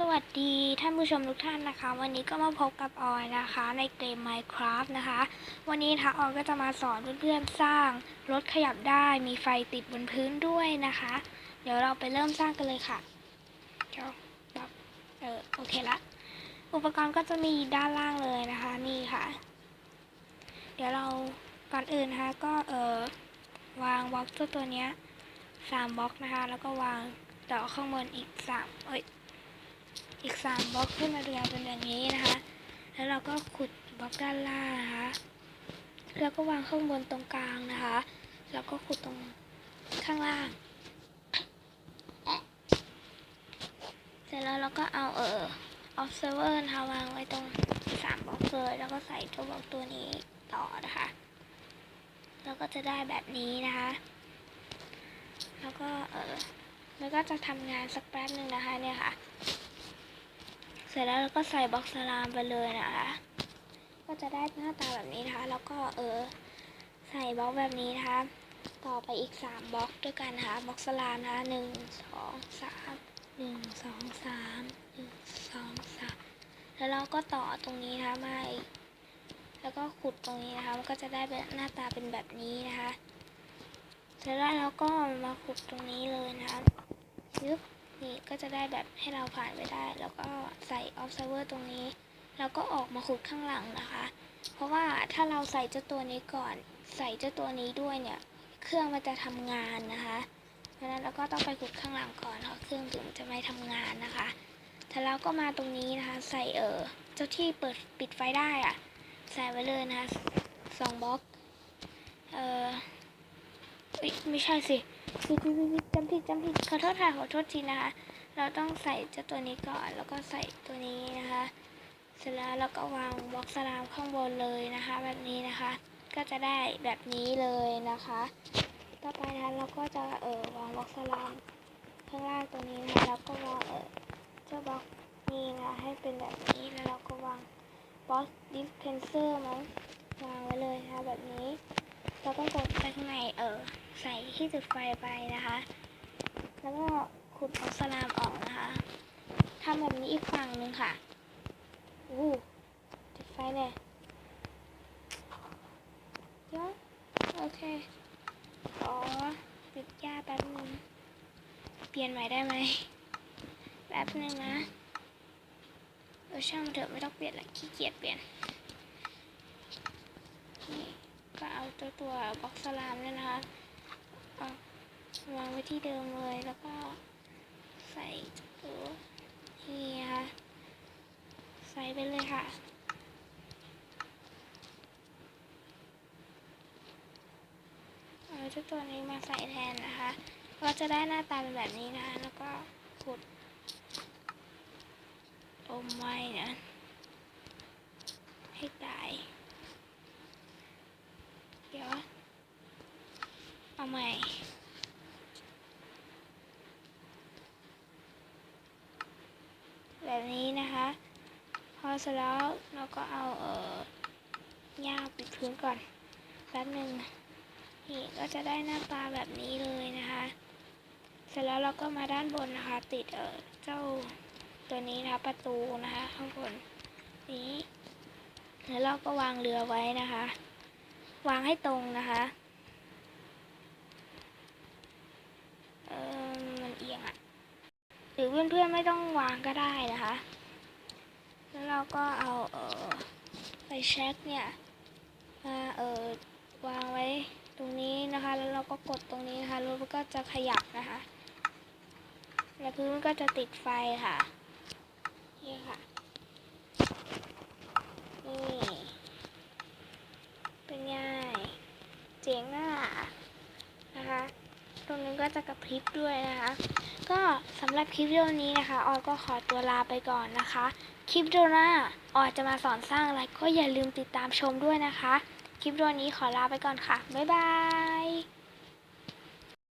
สวัสดีท่านผู้ชมทุกท่านนะคะ วันนี้ก็มาพบกับออยนะคะ ในเกม Minecraft นะคะ วันนี้นะคะออยก็จะมาสอนเพื่อนๆสร้างรถขยับได้มีไฟติดบนพื้นด้วยนะคะ เดี๋ยวเราไปเริ่มสร้างกันเลยค่ะเดี๋ยวแบบเออโอเคละ อุปกรณ์ก็จะมีด้านล่างเลยนะคะนี่ค่ะ เดี๋ยวเราก่อนอื่นนะคะก็เออวางบล็อกเจ้าตัวเนี้ยสามบล็อกนะคะ แล้วก็วางต่อข้างบนอีกสามเอ้ย อีกสามบล็อกขึ้นมาเรียงเป็นอย่างนี้นะคะ แล้วเราก็ขุดบล็อกด้านล่างนะคะแล้วก็วางข้างบนตรงกลางนะคะ แล้วก็ขุดตรงข้างล่าง เสร็จแล้วเราก็เอาเออ observer นะคะวางไว้ตรงสามบล็อกเลยแล้วก็ใส่ตัวบล็อกตัวนี้ต่อนะคะ แล้วก็จะได้แบบนี้นะคะ แล้วก็เออแล้วก็จะทำงานสักแป๊บหนึ่งนะคะเนี่ยค่ะ สร็จแล้วเราก็ใส่บล็อกสลามไปเลยนะคะ ก็จะได้หน้าตาแบบนี้นะคะ แล้วก็เออใส่บล็อกแบบนี้นะคะต่อไปอีกสามบล็อกด้วยกันนะคะบล็อกสลามนะคะหนึ่งสองสามหนึ่งสองสามหนึ่งสองสามแล้วเราก็ต่อตรงนี้นะคะมาอีกแล้วก็ขุดตรงนี้นะคะมันก็จะได้เป็นหน้าตาเป็นแบบนี้นะคะเสร็จแล้วเราก็มาขุดตรงนี้เลยนะคะ ก็จะได้แบบให้เราผ่านไปได้ แล้วก็ใส่ observer ตรงนี้ แล้วก็ออกมาขุดข้างหลังนะคะ เพราะว่าถ้าเราใส่เจ้าตัวนี้ก่อน ใส่เจ้าตัวนี้ด้วยเนี่ย เครื่องมันจะทำงานนะคะ เพราะนั้นเราก็ต้องไปขุดข้างหลังก่อนเพราะเครื่องถึงจะไม่ทำงานนะคะแต่แล้วก็มาตรงนี้นะคะ ใส่เออเจ้าที่เปิดปิดไฟได้อะใส่ไว้เลยนะคะสองบล็อก เออไม่ใช่สิจำผิดจำผิดขอโทษค่ะขอโทษทีนะคะ เราต้องใส่เจ้าตัวนี้ก่อน แล้วก็ใส่ตัวนี้นะคะ เสร็จแล้วเราก็วางบล็อกสลามข้างบนเลยนะคะ แบบนี้นะคะ ก็จะได้แบบนี้เลยนะคะ ต่อไปนะคะเราก็จะเออวางบล็อกสลามข้างล่างตรงนี้นะคะแล้วก็วางเออเจ้าบล็อกนี้นะให้เป็นแบบนี้แล้วเราก็วางบล็อกดิสเพนเซอร์มั้งวางไว้เลยนะคะแบบนี้เราต้องกดไปข้างในเออใส่ที่จุดไฟไปนะคะ แล้วก็ ขุดเอาสลามออกนะคะทำแบบนี้อีกฝั่งหนึ่งค่ะอู้จุดไฟเลยเดี๋ยวโอเคขอปิดหญ้าแป๊บนึง เปลี่ยนใหม่ได้ไหมแป๊บนึงนะเออช่างมันเถอะไม่ต้องเปลี่ยนละขี้เกียจเปลี่ยนนี่ก็เอาตัวตัวบล็อกสลามเนี่ยนะคะเอาวางไว้ที่เดิมเลยแล้วก็ ใส่ตัวนี่นะคะใส่ไปเลยค่ะ เอาเจ้าตัวนี้มาใส่แทนนะคะ ก็จะได้หน้าตาเป็นแบบนี้นะคะ แล้วก็ขุดอมไว้นะ ให้ตาย เดี๋ยว เอาใหม่ แบบนี้นะคะ พอเสร็จแล้วเราก็เอาเอ่อหญ้าปิดพื้นก่อนแป๊บหนึ่งนี่ก็จะได้หน้าตาแบบนี้เลยนะคะ เสร็จแล้วเราก็มาด้านบนนะคะ ติดเอ่อเจ้าตัวนี้นะคะประตูนะคะ ข้างบนนี้แล้วเราก็วางเรือไว้นะคะ วางให้ตรงนะคะ เออมันเอียงอะ หรือเพื่อนๆไม่ต้องวางก็ได้นะคะ แล้วเราก็เอาเออไฟแช็กเนี่ยมาเออวางไว้ตรงนี้นะคะ แล้วเราก็กดตรงนี้นะคะรถมันก็จะขยับนะคะ แล้วพื้นมันก็จะติดไฟค่ะนี่ค่ะนี่เป็นไงเจ๋งอะนะคะ ตรงนี้ก็จะกระพริบด้วยนะคะ ก็สำหรับคลิปวิดีโอนี้นะคะ ออยก็ขอตัวลาไปก่อนนะคะ คลิปวิดีโอหน้าออยจะมาสอนสร้างอะไรก็อย่าลืมติดตามชมด้วยนะคะ คลิปวิดีโอนี้ขอลาไปก่อนค่ะ บ๊ายบาย